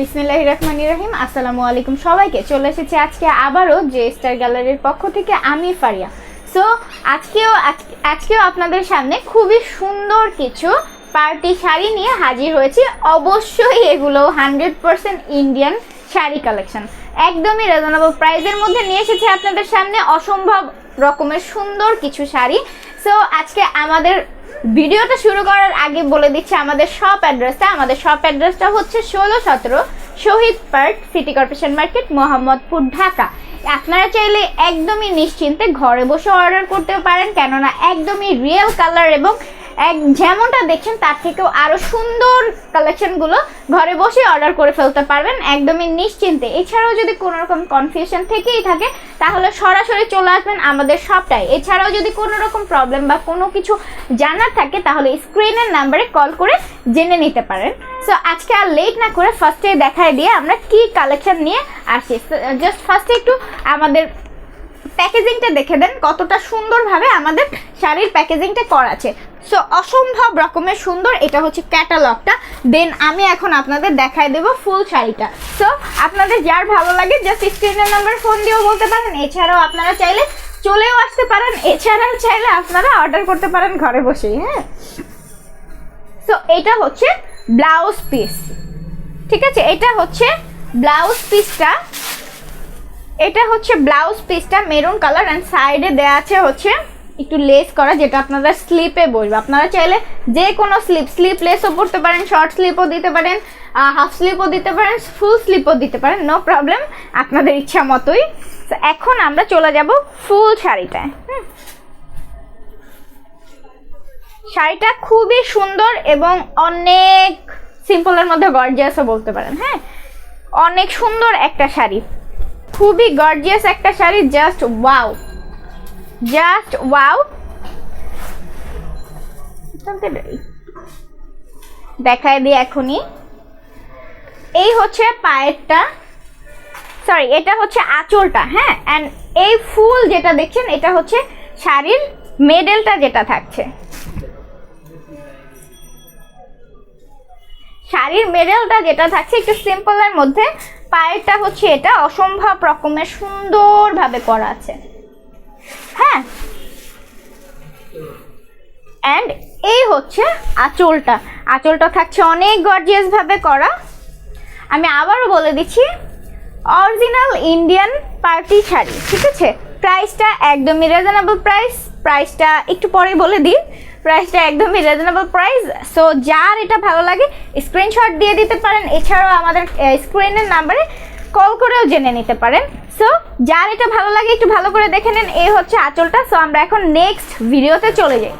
বিসমিল্লাহ রহমানি রহিম, আসসালামু আলাইকুম সবাইকে। চলে এসেছি আজকে আবারও জে স্টার গ্যালারির পক্ষ থেকে, আমি ফারিয়া। সো আজকেও, আজ- আজকেও আপনাদের সামনে খুবই সুন্দর কিছু পার্টি শাড়ি নিয়ে হাজির হয়েছি। অবশ্যই এগুলো hundred percent Indian sari collection. একদমই রিজনেবল প্রাইসের মধ্যে নিয়ে এসেছি আপনাদের সামনে। অসম্ভব রকমের সুন্দর কিছু শাড়ি। সো আজকে আমাদের ভিডিওটা শুরু করার আগে বলে দিচ্ছি আমাদের শপ অ্যাড্রেসটা আমাদের শপ অ্যাড্রেসটা হচ্ছে ষোলো সতেরো Shahid park, city corporation market, Mohammadpur, Dhaka. আপনারা চাইলে একদমই নিশ্চিন্তে ঘরে বসে অর্ডার করতে পারেন, কেননা একদমই রিয়েল কালার এবং এক যেমনটা দেখছেন, তার থেকেও আরও সুন্দর কালেকশনগুলো ঘরে বসে অর্ডার করে ফেলতে পারবেন, একদমই নিশ্চিন্তে। এছাড়াও যদি কোনো রকম কনফিউশন থেকেই থাকে, তাহলে সরাসরি চলে আসবেন আমাদের শপটায় এছাড়াও যদি কোনো রকম প্রবলেম বা কোনো কিছু জানার থাকে, তাহলে স্ক্রিনের নাম্বারে কল করে জেনে নিতে পারেন। সো আজকে আর লেট না করে ফার্স্টে দেখায় দিয়ে আমরা কি কালেকশন নিয়ে আসি। জাস্ট ফার্স্টে একটু আমাদের প্যাকেজিংটা দেখে দেন, কতটা সুন্দরভাবে আমাদের শাড়ির প্যাকেজিংটা করা আছে। সো অসম্ভব রকমের সুন্দর, এটা হচ্ছে ক্যাটালগটা। দেন আমি এখন আপনাদের দেখায় দেব ফুল শাড়িটা। সো আপনাদের যার ভালো লাগে জাস্ট স্ক্রিনের নাম্বার ফোন দিয়েও বলতে পারেন। এছাড়াও আপনারা চাইলে চলেও আসতে পারেন। এছাড়াও চাইলে আপনারা অর্ডার করতে পারেন ঘরে বসেই হ্যাঁ? সো এটা হচ্ছে ব্লাউজ পিস ঠিক আছে? এটা হচ্ছে ব্লাউজ পিসটা এটা হচ্ছে ব্লাউজ পিসটা মেরুন কালার অ্যান্ড সাইডে দেওয়া আছে হচ্ছে একটু লেস করা, যেটা আপনারা স্লিপে বলবে আপনারা চাইলে যে কোনো স্লিপ স্লিপ লেসও পরতে পারেন শর্ট স্লিপও দিতে পারেন হাফ স্লিপও দিতে পারেন ফুল স্লিপও দিতে পারেন নো প্রবলেম আপনাদের ইচ্ছা মতোই। এখন আমরা চলে যাব ফুল শাড়িটায়, হুম। শাড়িটা খুবই সুন্দর এবং অনেক সিম্পলের মধ্যে গর্জিয়াসও বলতে পারেন হ্যাঁ। অনেক সুন্দর একটা শাড়ি। খুবই গর্জিয়াস একটা sari just wow just wow দেখায় দিই এখনই। এই হচ্ছে পায়েরটা। সরি এটা হচ্ছে আঁচলটা হ্যাঁ? অ্যান্ড এই ফুল যেটা দেখছেন, এটা হচ্ছে শাড়ির মেডেলটা যেটা থাকছে। শাড়ির মেডেলটা যেটা থাকছে, একটু সিম্পলের মধ্যে। পায়েরটা হচ্ছে এটা, অসম্ভব রকমের সুন্দরভাবে করা আছে। হ্যাঁ? অ্যান্ড এই হচ্ছে আঁচলটা। আঁচলটা থাকছে অনেক গর্জিয়াস ভাবে করা। আমি আবারও বলে দিচ্ছি অরিজিনাল ইন্ডিয়ান পার্টি শাড়ি, ঠিক আছে? প্রাইসটা একদমই রিজনেবল প্রাইস প্রাইসটা একটু পরে বলে দিই। প্রাইসটা একদমই রিজনেবল প্রাইস সো যার এটা ভালো লাগে স্ক্রিনশট দিয়ে দিতে পারেন। এছাড়াও আমাদের স্ক্রিনের নাম্বারে কল করেও জেনে নিতে পারেন। সো যার এটা ভালো লাগে, একটু ভালো করে দেখে নেন। এই হচ্ছে আঁচলটা। সো আমরা এখন নেক্সট ভিডিওতে চলে যাই।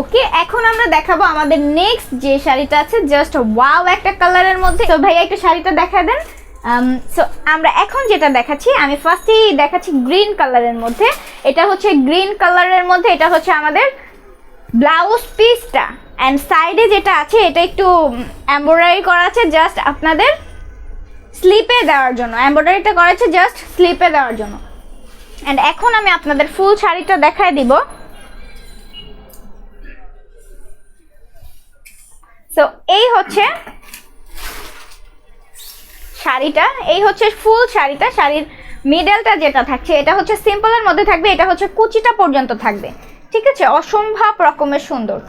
ওকে এখন আমরা দেখাবো আমাদের নেক্সট যে শাড়িটা আছে জাস্ট ওয়াও একটা কালারের মধ্যে। তো ভাইয়া, একটু শাড়িটা দেখা দেন। সো আমরা এখন যেটা দেখাচ্ছি, আমি ফার্স্টেই দেখাচ্ছি গ্রিন কালারের মধ্যে। এটা হচ্ছে গ্রিন কালারের মধ্যে, এটা হচ্ছে আমাদের ব্লাউজ পিসটা অ্যান্ড সাইডে যেটা আছে, এটা একটু এমব্রয়ডারি করা আছে জাস্ট আপনাদের স্লিপে দেওয়ার জন্য। এমব্রয়ডারিটা করা আছে জাস্ট স্লিপে দেওয়ার জন্য। অ্যান্ড এখন আমি আপনাদের ফুল শাড়িটা দেখায় দিব। সো এই হচ্ছে শাড়িটা, এই হচ্ছে ফুল শাড়িটা, শাড়ির মিডেলটা যেটা থাকছে, এটা হচ্ছে সিম্পলের মধ্যে থাকবে, এটা হচ্ছে কুচিটা পর্যন্ত থাকবে। ঠিক আছে, অসম্ভব রকমের সুন্দর।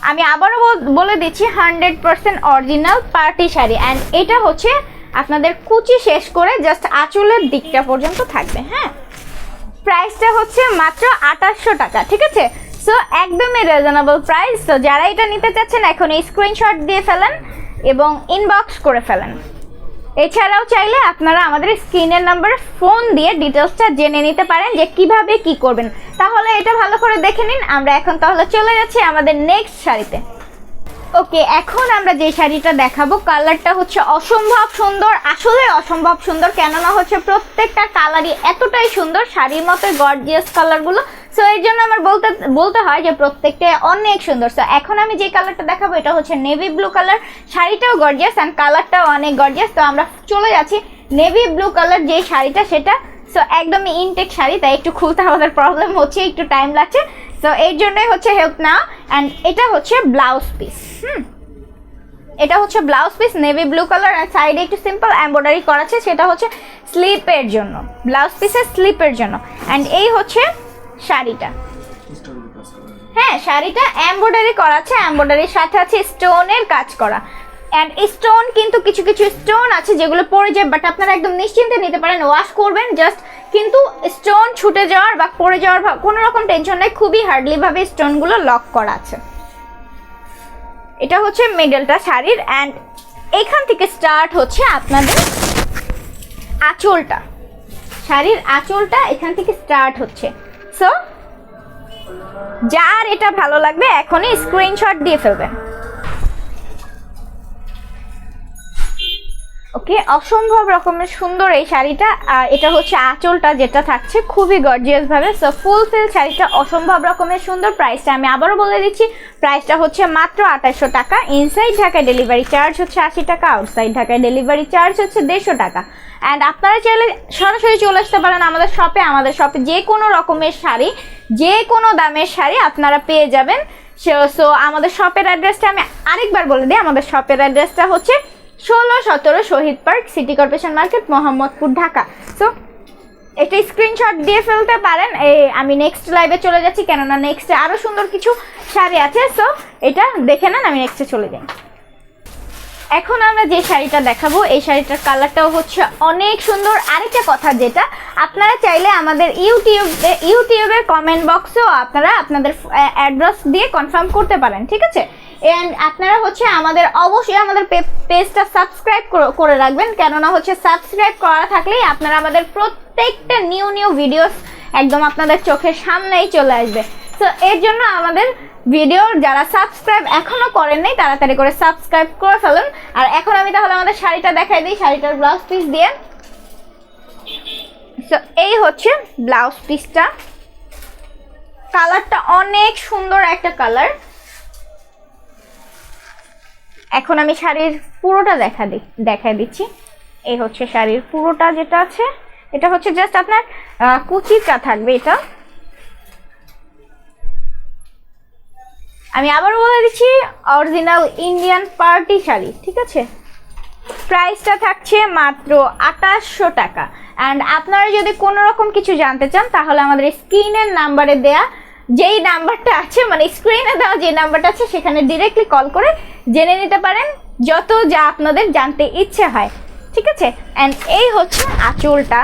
আমি আবারও বল- দিচ্ছি, hundred percent original party sari. And এটা হচ্ছে আপনাদের কুচি শেষ করে জাস্ট আঁচলের দিকটা পর্যন্ত থাকবে হ্যাঁ? প্রাইসটা হচ্ছে মাত্র আঠাশশো টাকা, ঠিক আছে? সো একদমই রিজনেবল প্রাইস তো যারা এটা নিতে চাচ্ছেন, এখন এই স্ক্রিনশট দিয়ে ফেলেন এবং ইনবক্স করে ফেলেন। এছাড়াও চাইলে আপনারা আমাদের স্ক্রিনের নাম্বারে ফোন দিয়ে ডিটেলসটা জেনে নিতে পারেন যে কীভাবে কি করবেন। তাহলে এটা ভালো করে দেখে নিন। আমরা এখন তাহলে চলে যাচ্ছি আমাদের নেক্সট শাড়িতে। ওকে এখন আমরা যে শাড়িটা দেখাবো কালারটা হচ্ছে অসম্ভব সুন্দর, আসলে অসম্ভব সুন্দর। কেননা হচ্ছে প্রত্যেকটা কালারই এতটাই সুন্দর, শাড়ির মতো গর্জিয়াস কালারগুলো সো এর জন্য আমার বলতে বলতে হয় যে প্রত্যেকটা অনেক সুন্দর। সো এখন আমি যে কালারটা দেখাবো, এটা হচ্ছে নেভি ব্লু কালার শাড়িটাও গর্জিয়াস অ্যান্ড কালারটাও অনেক গর্জিয়াস তো আমরা চলে যাচ্ছি নেভি ব্লু কালার যে শাড়িটা, সেটা। সো একদমই ইনটেক শাড়ি, তাই একটু খুলতে আমাদের প্রবলেম হচ্ছে, একটু টাইম লাগছে। সো এর জন্যই হচ্ছে হেল্প না অ্যান্ড এটা হচ্ছে ব্লাউজ পিস হুম? এটা হচ্ছে blouse piece navy blue colour আর সাইডে একটু সিম্পল এমব্রয়ডারি করা আছে, সেটা হচ্ছে স্লিপের জন্য। ব্লাউজ পিসের স্লিপের জন্য। অ্যান্ড এই হচ্ছে শাড়িটা। হ্যাঁ শাড়িটা এমব্রয়ডারি করা আছে এমব্রয়ডারির সাথে আছে স্টোনের কাজ করা। অ্যান্ড স্টোন কিন্তু কিছু কিছু স্টোন আছে যেগুলো পড়ে যায় বাট আপনারা একদম নিশ্চিন্তে নিতে পারেন ওয়াশ করবেন জাস্ট কিন্তু স্টোন ছুটে যাওয়ার বা পড়ে যাওয়ার কোনো রকম টেনশন নেই, খুবই হার্ডলি ভাবে স্টোনগুলো লক করা আছে। এটা হচ্ছে মিডলটা শাড়ির অ্যান্ড এখান থেকে স্টার্ট হচ্ছে আপনাদের আঁচলটা। শাড়ির আঁচলটা এখান থেকে স্টার্ট হচ্ছে। সো যার এটা ভালো লাগবে, এখনই স্ক্রিনশট দিয়ে ফেলবেন ওকে, অসম্ভব রকমের সুন্দর এই শাড়িটা, আর এটা হচ্ছে আঁচলটা যেটা থাকছে খুবই গর্জিয়াস ভাবে সো ফুল ফিল শাড়িটা অসম্ভব রকমের সুন্দর প্রাইসটা আমি আবারও বলে দিচ্ছি প্রাইসটা হচ্ছে মাত্র আঠাশশো টাকা। ইনসাইড ঢাকায় ডেলিভারি চার্জ হচ্ছে আশি টাকা আউটসাইড ঢাকায় ডেলিভারি চার্জ হচ্ছে দেড়শো টাকা। অ্যান্ড আপনারা চাইলে সরাসরি চলে আসতে পারেন আমাদের শপে আমাদের শপে যে কোনো রকমের শাড়ি, যে কোনো দামের শাড়ি আপনারা পেয়ে যাবেন। সো আমাদের শপের অ্যাড্রেসটা আমি আরেকবার বলে দিই, আমাদের শপের অ্যাড্রেসটা হচ্ছে ষোলো সতেরো Shahid park, city corporation market, Mohammadpur, Dhaka. So একটা স্ক্রিনশট দিয়ে ফেলতে পারেন। এই আমি নেক্সট লাইভে চলে যাচ্ছি, কেননা নেক্সটে আরও সুন্দর কিছু শাড়ি আছে। সো এটা দেখে নেন, আমি নেক্সটে চলে যাই। এখন আমরা যে শাড়িটা দেখাবো, এই শাড়িটার কালারটাও হচ্ছে অনেক সুন্দর। আরেকটা কথা যেটা, আপনারা চাইলে আমাদের ইউটিউবে ইউটিউবের কমেন্ট বক্সেও আপনারা আপনাদের অ্যাড্রেস দিয়ে কনফার্ম করতে পারেন, ঠিক আছে? এন্ড আপনারা হচ্ছে আমাদের অবশ্যই আমাদের পেজটা সাবস্ক্রাইব করে রাখবেন, কেননা হচ্ছে সাবস্ক্রাইব করা থাকলেই আপনারা আমাদের প্রত্যেকটা নিউ নিউ ভিডিওস একদম আপনাদের চোখের সামনেই চলে আসবে। তো এর জন্য আমাদের ভিডিও যারা সাবস্ক্রাইব এখনও করেন নাই, তাড়াতাড়ি করে সাবস্ক্রাইব করে ফেলুন। আর এখন আমি তাহলে আমাদের শাড়িটা দেখাই দিই, শাড়িটার ব্লাউজ পিস দিয়ে। সো এই হচ্ছে ব্লাউজ পিসটা কালারটা অনেক সুন্দর একটা কালার এখন আমি শাড়ির পুরোটা দেখা দেখাই দিচ্ছি। এই হচ্ছে শাড়ির পুরোটা যেটা আছে, এটা হচ্ছে জাস্ট আপনার কুচিটা থাকবে এটা। আমি আবারও বলে দিচ্ছি অরিজিনাল ইন্ডিয়ান পার্টি শাড়ি, ঠিক আছে? প্রাইসটা থাকছে মাত্র আঠাশশো টাকা। অ্যান্ড আপনারা যদি কোনো রকম কিছু জানতে চান, তাহলে আমাদের স্ক্রিনের নাম্বারে দেয়া যেই নাম্বারটা আছে মানে স্ক্রিনে দেওয়া যে নাম্বারটা আছে, সেখানে ডিরেক্টলি কল করে জেনে নিতে পারেন, যত যা আপনাদের জানতে ইচ্ছে হয়, ঠিক আছে? অ্যান্ড এই হচ্ছে আঁচলটা।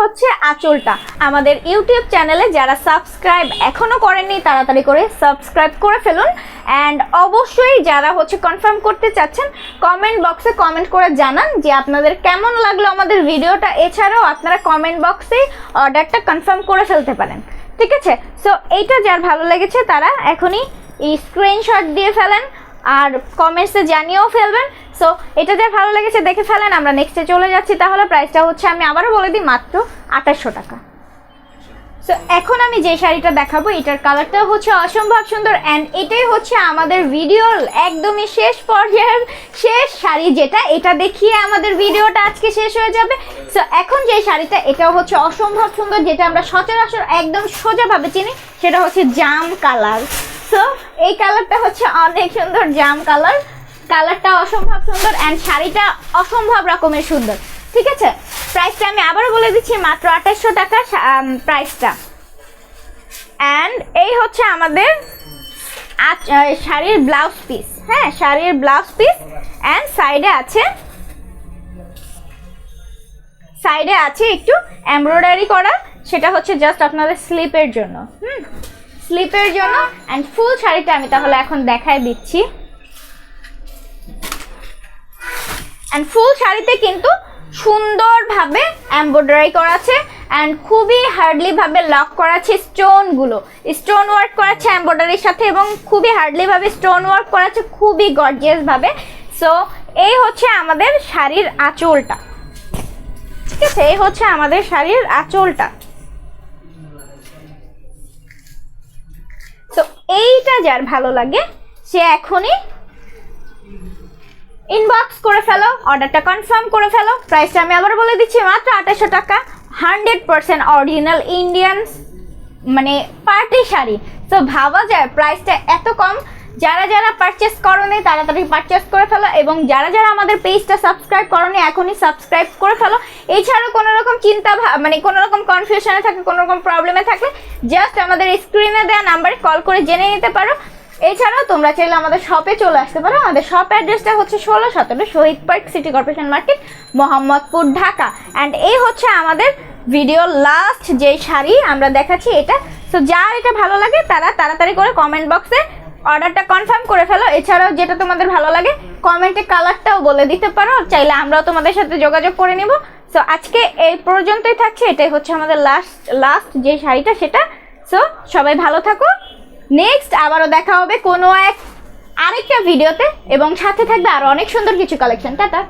হচ্ছে আঁচলটা। আমাদের ইউটিউব চ্যানেলে যারা সাবস্ক্রাইব এখনও করেননি, তাড়াতাড়ি করে সাবস্ক্রাইব করে ফেলুন। অ্যান্ড অবশ্যই যারা হচ্ছে কনফার্ম করতে চাচ্ছেন কমেন্ট বক্সে কমেন্ট করে জানান যে আপনাদের কেমন লাগল আমাদের ভিডিওটা। এছাড়াও আপনারা কমেন্ট বক্সে অর্ডারটা কনফার্ম করে ফেলতে পারেন। ঠিক আছে? সো এইটা যার ভালো লেগেছে তারা এখনই স্ক্রিনশট দিয়ে ফেলেন। আর কমেন্টসে জানিয়েও ফেলবেন। সো এটা যার ভালো লেগেছে দেখে ফেলেন, আমরা নেক্সটে চলে যাচ্ছি। তাহলে প্রাইসটা হচ্ছে, আমি আবারও বলে দিই, মাত্র আঠাশশো টাকা। সো এখন আমি যে শাড়িটা দেখাবো, এটার কালারটাও হচ্ছে অসম্ভব সুন্দর অ্যান্ড এটাই হচ্ছে আমাদের ভিডিওর একদমই শেষ পর্যায়ের শেষ শাড়ি যেটা। এটা দেখিয়ে আমাদের ভিডিওটা আজকে শেষ হয়ে যাবে। সো এখন যে শাড়িটা, এটাও হচ্ছে অসম্ভব সুন্দর, যেটা আমরা সচরাচর একদম সোজাভাবে চিনি, সেটা হচ্ছে জাম কালার। সো এই কালারটা হচ্ছে অনেক সুন্দর জাম কালার। কালারটা অসম্ভব সুন্দর অ্যান্ড শাড়িটা অসম্ভব রকমের সুন্দর। ঠিক আছে? প্রাইসটা আমি আবারও বলে দিচ্ছি, মাত্র আঠাশশো টাকা প্রাইসটা অ্যান্ড এই হচ্ছে আমাদের শাড়ির ব্লাউজ পিস হ্যাঁ শাড়ির ব্লাউজ পিস অ্যান্ড সাইডে আছে সাইডে আছে একটু এমব্রয়ডারি করা। সেটা হচ্ছে জাস্ট আপনাদের স্লিপের জন্য। হুম? স্লিপের জন্য অ্যান্ড ফুল শাড়িটা আমি তাহলে এখন দেখাই দিচ্ছি। অ্যান্ড ফুল শাড়িতে কিন্তু সুন্দরভাবে এমব্রয়ডারি করা আছে অ্যান্ড খুবই হার্ডলিভাবে লক করা আছে স্টোনগুলো স্টোন ওয়ার্ক করা আছে এমব্রয়ডারির সাথে এবং খুবই হার্ডলিভাবে স্টোন ওয়ার্ক করা আছে, খুবই গর্জিয়াসভাবে সো এই হচ্ছে আমাদের শাড়ির আঁচলটা। ঠিক আছে? এই হচ্ছে আমাদের শাড়ির আঁচলটা। তো এইটা যার ভালো লাগে, সে এখনই ইনবক্স করে ফেলো অর্ডারটা কনফার্ম করে ফেলো। প্রাইসটা আমি আবার বলে দিচ্ছি, মাত্র আঠাশশো টাকা। হান্ড্রেড পারসেন্ট অরিজিনাল ইন্ডিয়ান মানে পার্টি শাড়ি। তো ভাবা যায় প্রাইসটা এত কম যারা যারা পারচেস করনি, তাড়াতাড়ি পারচেস করে ফেলো এবং যারা যারা আমাদের পেজটা সাবস্ক্রাইব করনি, এখনই সাবস্ক্রাইব করে ফেলো। এছাড়াও কোনো রকম চিন্তা মানে কোনো রকম কনফিউশনে থাকে, কোনো রকম প্রবলেমে থাকলে জাস্ট আমাদের স্ক্রিনে দেওয়া নাম্বারে কল করে জেনে নিতে পারো। এছাড়াও তোমরা চাইলে আমাদের শপে চলে আসতে পারো। আমাদের শপ অ্যাড্রেসটা হচ্ছে ষোলো সতেরো Shahid park city corporation market Mohammadpur, Dhaka. And এই হচ্ছে আমাদের ভিডিও লাস্ট যে শাড়ি, আমরা দেখাচ্ছি এটা। তো যার এটা ভালো লাগে, তারা তাড়াতাড়ি করে কমেন্ট বক্সে অর্ডারটা কনফার্ম করে ফেলো। এছাড়াও যেটা তোমাদের ভালো লাগে কমেন্টে কালারটাও বলে দিতে পারো। চাইলে আমরাও তোমাদের সাথে যোগাযোগ করে নিব। সো আজকে এই পর্যন্তই থাকছে। এটাই হচ্ছে আমাদের লাস্ট লাস্ট যে শাড়িটা সেটা। সো সবাই ভালো থাকো। নেক্সট আবারও দেখা হবে কোনো এক আরেকটা ভিডিওতে এবং সাথে থাকবে আরও অনেক সুন্দর কিছু কালেকশন টাটা।